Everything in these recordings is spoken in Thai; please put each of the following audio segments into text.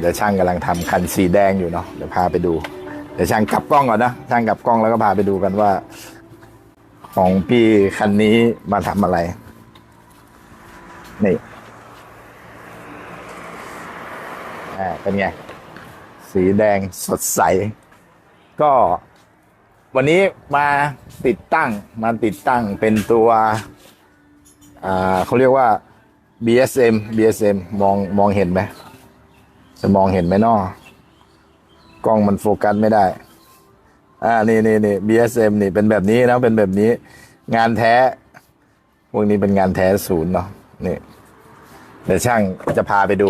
เดี๋ยวช่างกำลังทำคันสีแดงอยู่เนาะเดี๋ยวพาไปดู เดี๋ยวช่างกลับกล้องก่อนนะช่างกลับกล้องแล้วก็พาไปดูกันว่า ของพี่คันนี้มาทำอะไร นี่อ่าเป็นไง สีแดงสดใส ก็ วันนี้มาติดตั้งมาติดตั้งเป็นตัวอ่าเขาเรียกว่า BSM BSM มองมองเห็นไหม จะมองเห็นไหมนอกล้องมันโฟกัสไม่ได้ อ่า นี่นี่นี่ BSM นี่เป็นแบบนี้นะ เป็นแบบนี้ งานแท้ พวกนี้เป็นงานแท้ศูนย์เนาะ นี่ เดี๋ยวช่างจะพาไปดู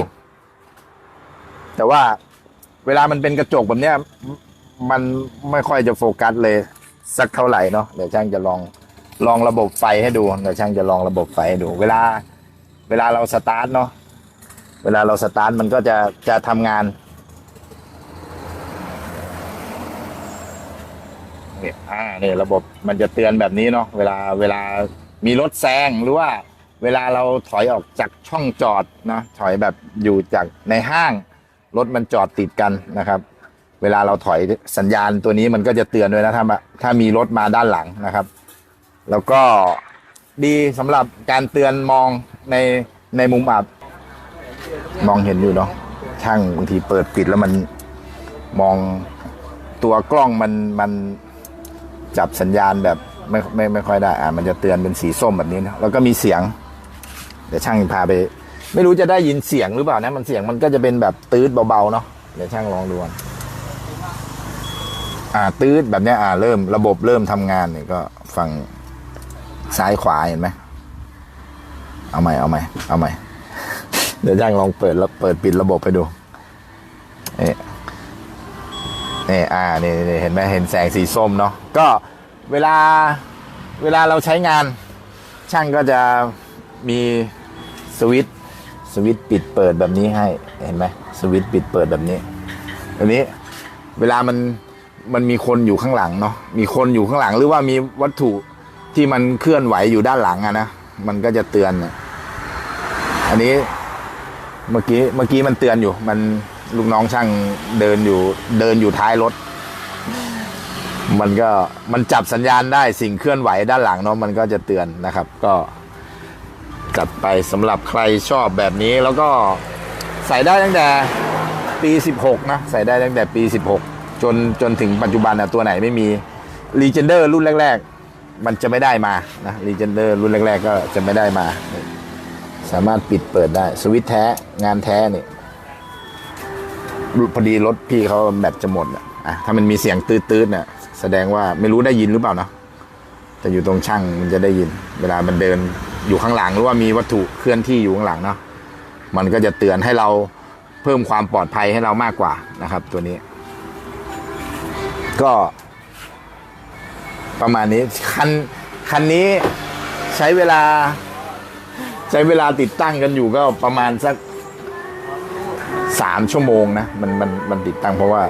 แต่ว่าเวลามันเป็นกระจกแบบเนี้ย มันไม่ค่อยจะโฟกัสเลย สักเท่าไหร่เนาะ เดี๋ยวช่างจะลอง ลองระบบไฟให้ดู เดี๋ยวช่างจะลองระบบไฟให้ดู เวลา เวลาเราสตาร์ทเนาะ เวลาเราสตาร์ทมันก็จะจะทำงานเนี่ยอ่าเนี่ยระบบมันจะเตือนแบบนี้เนาะเวลาเวลามีรถแซงหรือว่า เวลาเราถอยออกจากช่องจอดนะถอยแบบอยู่จากในห้างรถมันจอดติดกันนะครับ เวลาเราถอยสัญญาณตัวนี้มันก็จะเตือนด้วยนะถ้ามาถ้ามีรถมาด้านหลังนะครับ แล้วก็ดีสำหรับการเตือนมองในในมุมอับ มองเห็นอยู่เนาะช่างบางทีเปิดปิดแล้วมันมองตัวกล้องมันมันจับสัญญาณแบบไม่ไม่ไม่ค่อยได้อ่ามันจะเตือนเป็นสีส้มแบบนี้นะแล้วก็มีเสียง เดี๋ยวช่างพาไป ไม่รู้จะได้ยินเสียงหรือเปล่านะมันเสียงมันก็จะเป็นแบบตืดเบาๆเนาะเดี๋ยวช่างลองดูอ่าตืดแบบนี้อ่าเริ่มระบบเริ่มทำงานเนี่ยก็ฟังซ้ายขวาเห็นไหมเอาใหม่เอาใหม่เอาใหม่ เดี๋ยวช่างลองเปิดแล้วเปิดปิดระบบไปดูนี่นี่อ่านี่เห็นไหมเห็นแสงสีส้มเนาะก็เวลาเวลาเราใช้งาน ช่างก็จะมีสวิตสวิตปิดเปิดแบบนี้ให้เห็นไหมสวิตปิดเปิดแบบนี้อันนี้เวลามันมันมีคนอยู่ข้างหลังเนาะมีคนอยู่ข้างหลังหรือว่ามีวัตถุที่มันเคลื่อนไหวอยู่ด้านหลังอะนะมันก็จะเตือน อันนี้ เมื่อกี้เมื่อกี้มันเตือนอยู่ มันลูกน้องช่างเดินอยู่ เดินอยู่ท้ายรถ มันก็มันจับสัญญาณได้สิ่งเคลื่อนไหวด้านหลังเนาะมันก็จะเตือนนะครับ ก็จัดไปสำหรับใครชอบแบบนี้แล้วก็ใส่ได้ตั้งแต่ปี 16 นะ ใส่ได้ตั้งแต่ปี 16 จนจนถึงปัจจุบันนะตัวไหนไม่มี r e g e n d e r รุ่นแรก ๆ มันจะไม่ได้มานะ r e g e n d e r รุ่นแรก ๆ ก็จะไม่ได้มา สามารถปิดเปิดได้ สวิตช์แท้งานแท้นี่พอดีรถพี่เขาแบตจะหมดอะถ้ามันมีเสียงตืดๆเนี่ยแสดงว่าไม่รู้ได้ยินหรือเปล่านะแต่อยู่ตรงช่างมันจะได้ยิน เวลามันเดินอยู่ข้างหลังหรือว่ามีวัตถุเคลื่อนที่อยู่ข้างหลังเนาะมันก็จะเตือนให้เราเพิ่มความปลอดภัยให้เรามากกว่านะครับ ตัวนี้ ก็ ประมาณนี้คันคันนี้ใช้เวลา ใช้เวลาติดตั้งกันอยู่ก็ประมาณสักสามชั่วโมงนะมันมันมันติดตั้งเพราะว่า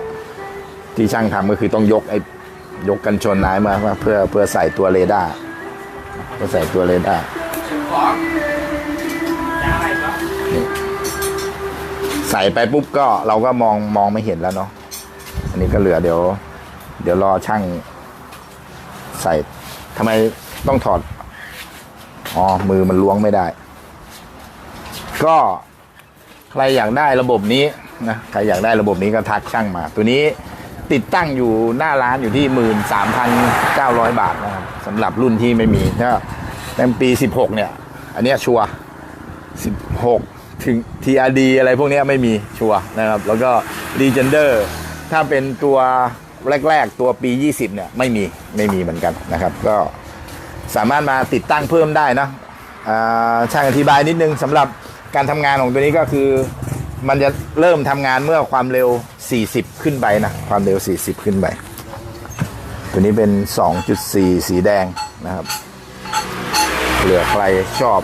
ที่ช่างทำก็คือต้องยกไอ้ยกกันชนร้ายมาเพื่อเพื่อใส่ตัวเรดาร์เพื่อใส่ตัวเรดาร์ใส่ไปปุ๊บก็เราก็มองมองไม่เห็นแล้วเนาะอันนี้ก็เหลือเดี๋ยว เดี๋ยวรอช่างใส่ทำไมต้องถอด อ๋อ มือมันล้วงไม่ได้ ก็ใครอยากได้ระบบนี้นะใครอยากได้ระบบนี้ก็ทักช่างมา ตัวนี้ติดตั้งอยู่หน้าร้านอยู่ที่หมื่นสามพันเก้าร้อยบาทนะครับสำหรับรุ่นที่ไม่มีถ้าในปีสิบหกเนี่ย อันนี้ชัวสิบหกถึง TRD อะไรพวกนี้ไม่มีชัวร์นะครับ แล้วก็ Legender ถ้าเป็นตัวแรก ๆ ตัวปี 20 เนี่ย ไม่มีไม่มีเหมือนกันนะครับ ก็สามารถมาติดตั้งเพิ่มได้นะอ่าช่างอธิบายนิดนึงสำหรับ การทำงานของตัวนี้ก็คือ มันจะเริ่มทำงานเมื่อความเร็ว 40 ขึ้นไปนะความเร็ว 40 ขึ้นไปตัวนี้เป็น 2.4 สีแดงนะครับเหลือใครชอบ